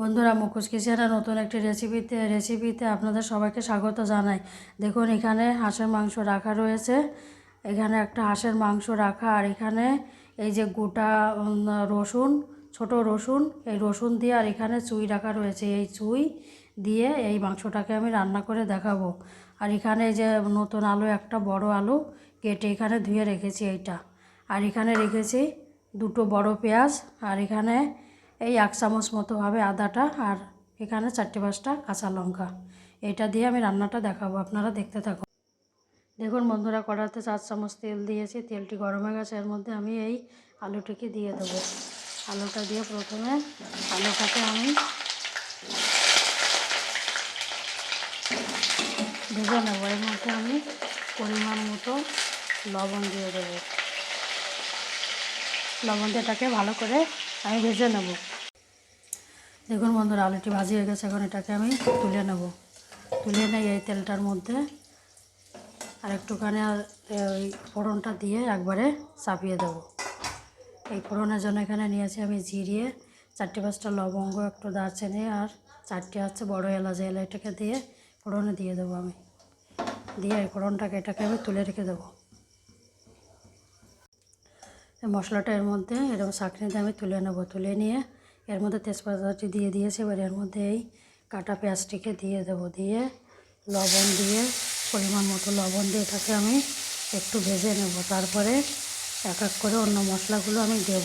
বন্ধুরা, মুখোশ কিচেনের নতুন একটি রেসিপিতে রেসিপিতে আপনাদের সবাইকে স্বাগত জানাই। দেখুন, এখানে হাঁসের মাংস রাখা রয়েছে। এখানে একটা হাঁসের মাংস রাখা, আর এখানে এই যে গোটা রসুন, ছোট রসুন, এই রসুন দিয়ে আর এখানে চুই রাখা রয়েছে। এই চুই দিয়ে এই মাংসটাকে আমি রান্না করে দেখাবো। আর এখানে যে নতুন আলু, একটা বড় আলু কেটে এখানে ধুয়ে রেখেছি এইটা। আর এখানে রেখেছি দুটো বড় পেঁয়াজ, আর এখানে এই এক চামচ মতো হবে আদাটা আর এখানে চারটে পাঁচটা কাঁচা লঙ্কা। এটা দিয়ে আমি রান্নাটা দেখাবো, আপনারা দেখতে থাকুন। দেখুন বন্ধুরা কড়াতে চার চামচ তেল দিয়েছি, তেলটি গরম হয়ে গেছে। এর মধ্যে আমি এই আলুটিকে দিয়ে দেবো। আলুটা দিয়ে প্রথমে আলুটাকে আমি ভেজে নেব। এর মধ্যে আমি পরিমাণ মতো লবণ দিয়ে দেবো। লবণ দিয়ে এটাকে ভালো করে আমি ভেজে নেব। দেখুন বন্ধুরা, আলুটি ভাজি হয়ে গেছে, এখন এটাকে আমি তুলে নেব। তুলে নেই এই তেলটার মধ্যে আর একটুখানি ওই ফোড়নটা দিয়ে একবারে চাপিয়ে দেব। এই ফোড়নের জন্য এখানে নিয়েছি আমি জিরিয়ে চারটে পাঁচটা লবঙ্গ, একটু দারচিনি আর চারটে হচ্ছে বড় এলাচ। এলাচটাকে দিয়ে ফোড়নে দিয়ে দেবো আমি। দিয়ে এই ফোড়নটাকে, এটাকে আমি তুলে রেখে দেবো। মশলাটা এর মধ্যে, এরকম চাকনিতে আমি তুলে নেব। তুলে নিয়ে এর মধ্যে তেজপাতাটি দিয়ে দিয়েছি, এবার এর মধ্যে এই কাটা পেঁয়াজটিকে দিয়ে দেবো। দিয়ে লবণ দিয়ে, পরিমাণ মতো লবণ দিয়ে এটাকে আমি একটু ভেজে নেব। তারপরে এক এক করে অন্য মশলাগুলো আমি দেব।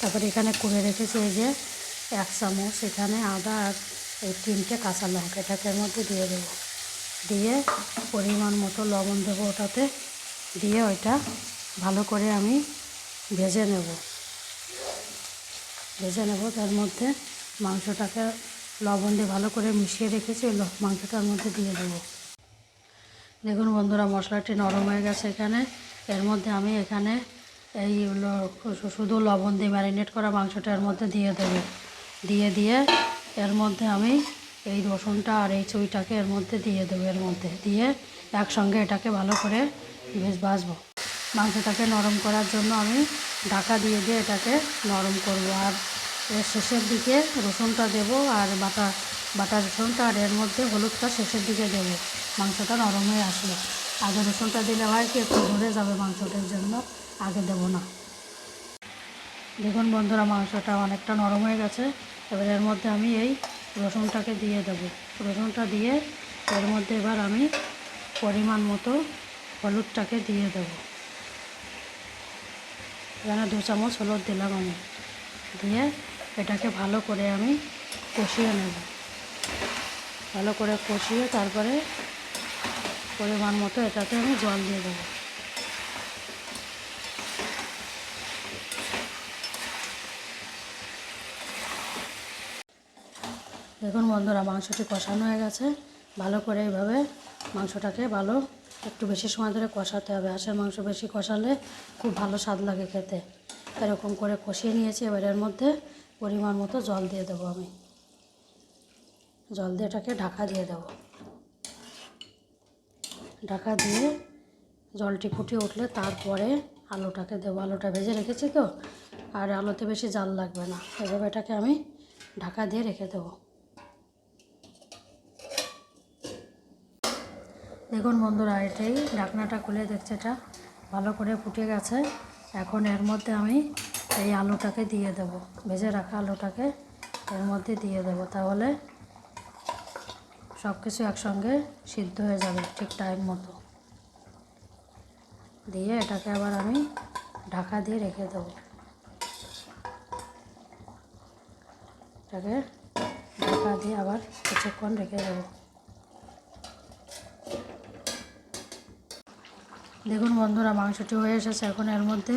তারপরে এখানে করে রেখেছি এই যে এক চামচ, এখানে আদা আর এই তিনটে কাঁচা লঙ্কা এটাকে মধ্যে দিয়ে দেবো। দিয়ে পরিমাণ মতো লবণ দেবো ওটাতে। দিয়ে ওইটা ভালো করে আমি ভেজে নেব। ভেজে নেব, তার মধ্যে মাংসটাকে লবণ দিয়ে ভালো করে মিশিয়ে রেখেছি, ওই মাংসটার মধ্যে দিয়ে দেবো। দেখুন বন্ধুরা, মশলাটি নরম হয়ে গেছে এখানে। এর মধ্যে আমি এখানে এই শুধু লবণ দিয়ে ম্যারিনেট করা মাংসটা এর মধ্যে দিয়ে দেবো। দিয়ে দিয়ে এর মধ্যে আমি এই রসুনটা আর এই চুইটাকে এর মধ্যে দিয়ে দেবো, এর মধ্যে। দিয়ে একসঙ্গে এটাকে ভালো করে বেশ ভাজবো। মাংসটাকে নরম করার জন্য আমি ঢাকা দিয়ে দিয়ে এটাকে নরম করব। আর এর শেষের দিকে রসুনটা দেবো আর বাটা বাটা রসুনটা আর এর মধ্যে হলুদটা শেষের দিকে দেবো। মাংসটা নরম হয়ে আসলো। আগে রসুনটা দিলে হয় কি, একটু ধরে যাবে মাংসটার জন্য, আগে দেবো না। দেখুন বন্ধুরা, মাংসটা অনেকটা নরম হয়ে গেছে। এবার এর মধ্যে আমি এই রসুনটাকে দিয়ে দেবো। রসুনটা দিয়ে এর মধ্যে এবার আমি পরিমাণ মতো হলুদটাকে দিয়ে দেবো। এখানে দু চামচ হলুদ দিলাম আমি। দিয়ে এটাকে ভালো করে আমি কষিয়ে নেব। ভালো করে কষিয়ে তারপরে পরিমাণ মতো এটাতে আমি জল দিয়ে দেবো। দেখুন বন্ধুরা, মাংসটি কষানো হয়ে গেছে। ভালো করে এইভাবে মাংসটাকে ভালো একটু বেশি সময় ধরে কষাতে হবে। হাঁসের মাংস বেশি কষালে খুব ভালো স্বাদ লাগে খেতে। এরকম করে কষিয়ে নিয়েছি, এবার এর মধ্যে পরিমাণ মতো জল দিয়ে দেবো আমি। জল দিয়ে এটাকে ঢাকা দিয়ে দেবো। ঢাকা দিয়ে জলটি ফুটিয়ে উঠলে তারপরে আলুটাকে দেবো। আলুটা ভেজে রেখেছি তো, আর আলুতে বেশি জাল লাগবে না। এভাবে এটাকে আমি ঢাকা দিয়ে রেখে দেবো। দেখুন বন্ধুরা, এটাই ঢাকনাটা খুলে দেখছে এটা। ভালো করে ফুটে গেছে। এখন এর মধ্যে আমি এই আলুটাকে দিয়ে দেব। ভেজে রাখা আলুটাকে এর মধ্যে দিয়ে দেব। তাহলে সব কিছু একসঙ্গে সিদ্ধ হয়ে যাবে ঠিক টাইম মতো। দিয়ে এটাকে আবার আমি ঢাকা দিয়ে রেখে দেবো। এটাকে ঢাকা দিয়ে আবার কিছুক্ষণ রেখে দেবো। দেখুন বন্ধুরা, মাংসটি হয়ে এসেছে। এখন এর মধ্যে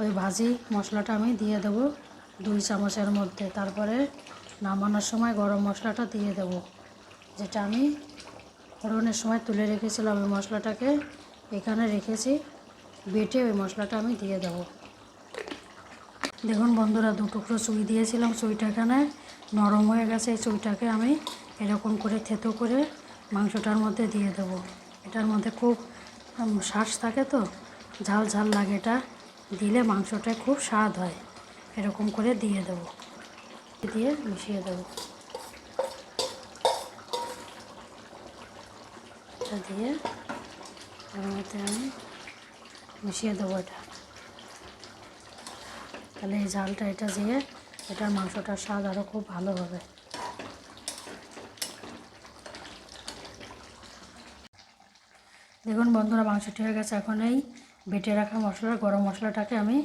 ওই ভাজি মশলাটা আমি দিয়ে দেবো দুই চামচের মধ্যে। তারপরে নামানোর সময় গরম মশলাটা দিয়ে দেব। যেটা আমি ফোড়নের সময় তুলে রেখেছিলাম ওই মশলাটাকে, এখানে রেখেছি। বেটে ওই মশলাটা আমি দিয়ে দেবো। দেখুন বন্ধুরা, দু টুকরো চুই দিয়েছিলাম। চুইটা এখানে নরম হয়ে গেছে। এই চুইটাকে আমি এরকম করে থেতো করে মাংসটার মধ্যে দিয়ে দেবো। এটার মধ্যে খুব শ্বাস থাকে তো, ঝাল ঝাল লাগে এটা। দিলে মাংসটা খুব স্বাদ হয়। এরকম করে দিয়ে দেবো। দিয়ে মিশিয়ে দেবো। এটা দিয়ে আমি মিশিয়ে দেবো এটা। তাহলে এই ঝালটা এটা দিয়ে, এটার মাংসটার স্বাদ আরও খুব ভালো হবে। দেখুন বন্ধুরা, মাংসটি হয়ে গেছে। এখন এই বেটে রাখা মশলা গরম মশলাটাকে আমি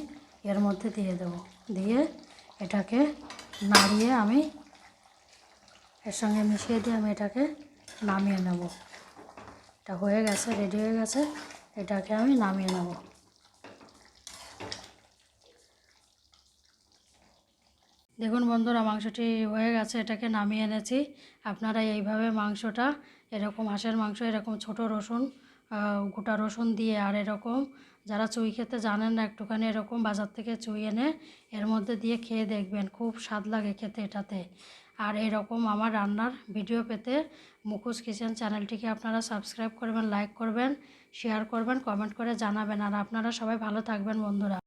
এর মধ্যে দিয়ে দেবো। দিয়ে এটাকে নাড়িয়ে আমি এর সঙ্গে মিশিয়ে দিয়ে আমি এটাকে নামিয়ে নেব। এটা হয়ে গেছে রেডি হয়ে গেছে। এটাকে আমি নামিয়ে নেব। দেখুন বন্ধুরা, মাংসটি হয়ে গেছে, এটাকে নামিয়ে এনেছি। আপনারা এইভাবে মাংসটা, এরকম হাঁসের মাংস, এরকম ছোট রসুন গোটা রসুন দিয়ে আর এরকম, যারা চুই খেতে জানেন না, একটুখানি এরকম বাজার থেকে চুই এনে এর মধ্যে দিয়ে খেয়ে দেখবেন, খুব স্বাদ লাগে খেতে এটাতে। আর এরকম আমার রান্নার ভিডিও পেতে মুখোশ কিচেন চ্যানেলটিকে আপনারা সাবস্ক্রাইব করবেন, লাইক করবেন শেয়ার করবেন কমেন্ট করে জানাবেন। আর আপনারা সবাই ভালো থাকবেন, বন্ধুরা।